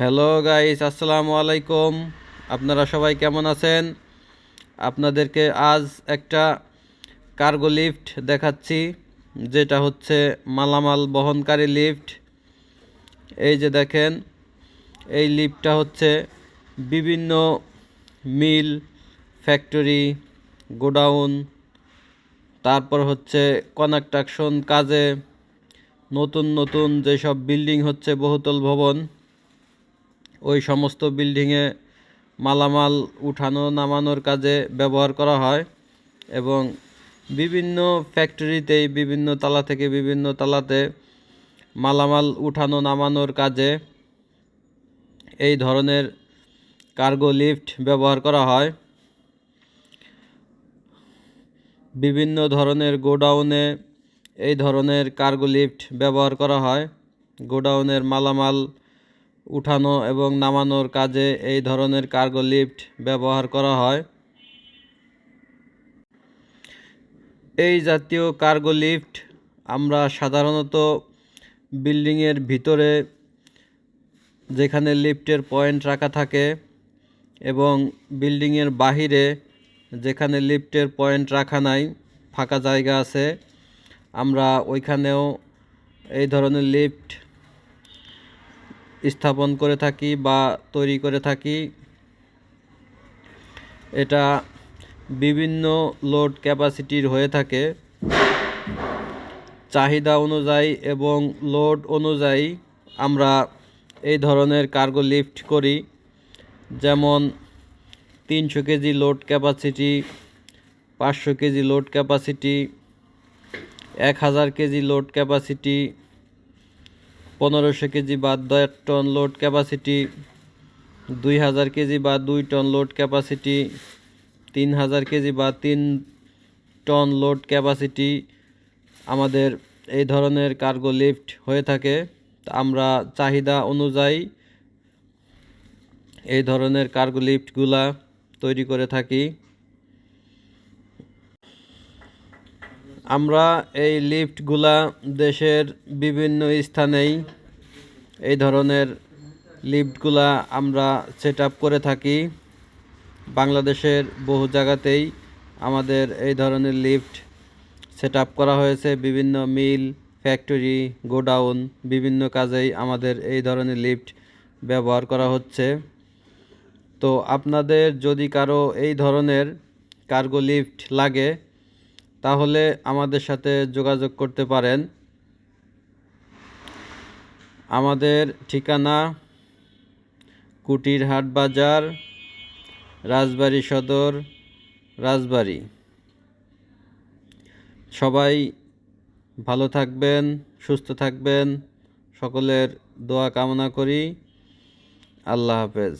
Hello guys আসসালামু আলাইকুম আপনারা সবাই কেমন আছেন? আপনাদেরকে আজ একটা কার্গো লিফট দেখাচ্ছি, যেটা হচ্ছে মালামাল বহনকারী লিফট এই যে দেখেন, এই লিফটটা হচ্ছে বিভিন্ন মিল ফ্যাক্টরি গোডাউন তারপর হচ্ছে কনস্ট্রাকশন কাজে, নতুন নতুন যেসব বিল্ডিং হচ্ছে বহুতল ভবন। ওই সমস্ত বিল্ডিংয়ে মালামাল উঠানো, নামানোর কাজে ব্যবহার করা হয় এবং বিভিন্ন ফ্যাক্টরিতেই, বিভিন্ন তালা থেকে বিভিন্ন তালাতে মালামাল উঠানো, নামানোর কাজে এই ধরনের কার্গো লিফট ব্যবহার করা হয়। বিভিন্ন ধরনের গোডাউনে এই ধরনের কার্গো লিফট ব্যবহার করা হয়। গোডাউনের মালামাল উঠানো এবং নামানোর কাজে এই ধরনের কার্গো লিফট ব্যবহার করা হয়। এই জাতীয় কার্গো লিফট আমরা সাধারণত বিল্ডিংয়ের ভিতরে, যেখানে লিফটের পয়েন্ট রাখা থাকে, এবং বিল্ডিংয়ের বাহিরে, যেখানে লিফটের পয়েন্ট রাখা নাই, ফাঁকা জায়গা আছে, আমরা ওইখানেও এই ধরনের লিফট স্থাপন করে থাকি বা তৈরি করে থাকি, এটা বিভিন্ন লোড ক্যাপাসিটির হয়ে থাকে। চাহিদা অনুযায়ী এবং লোড অনুযায়ী আমরা এই ধরনের কার্গো লিফট করি, যেমন তিনশো কেজি লোড ক্যাপাসিটি পাঁচশো কেজি লোড ক্যাপাসিটি এক হাজার কেজি লোড ক্যাপাসিটি পনেরোশো কেজি বা দশ টন লোড ক্যাপাসিটি দুই হাজার কেজি বা দুই টন লোড ক্যাপাসিটি তিন হাজার কেজি বা তিন টন লোড ক্যাপাসিটি আমাদের এই ধরনের কার্গো লিফট হয়ে থাকে। আমরা চাহিদা অনুযায়ী এই ধরনের কার্গো লিফটগুলা তৈরি করে থাকি। আমরা এই লিফটগুলা দেশের বিভিন্ন স্থানেই এই ধরনের লিফটগুলা আমরা সেট করে থাকি। বাংলাদেশের বহু জায়গাতেই আমাদের এই ধরনের লিফট সেট করা হয়েছে। বিভিন্ন মিল, ফ্যাক্টরি, গোডাউন, বিভিন্ন কাজেই আমাদের এই ধরনের লিফট ব্যবহার করা হচ্ছে। তো আপনাদের যদি কারও এই ধরনের কার্গো লিফট লাগে তাহলে আমাদের সাথে যোগাযোগ করতে পারেন। আমাদের ঠিকানা কুটিরহাট বাজার, রাজবাড়ি সদর, রাজবাড়ি। সবাই ভালো থাকবেন, সুস্থ থাকবেন। সকলের দোয়া কামনা করি। আল্লাহ হাফেজ।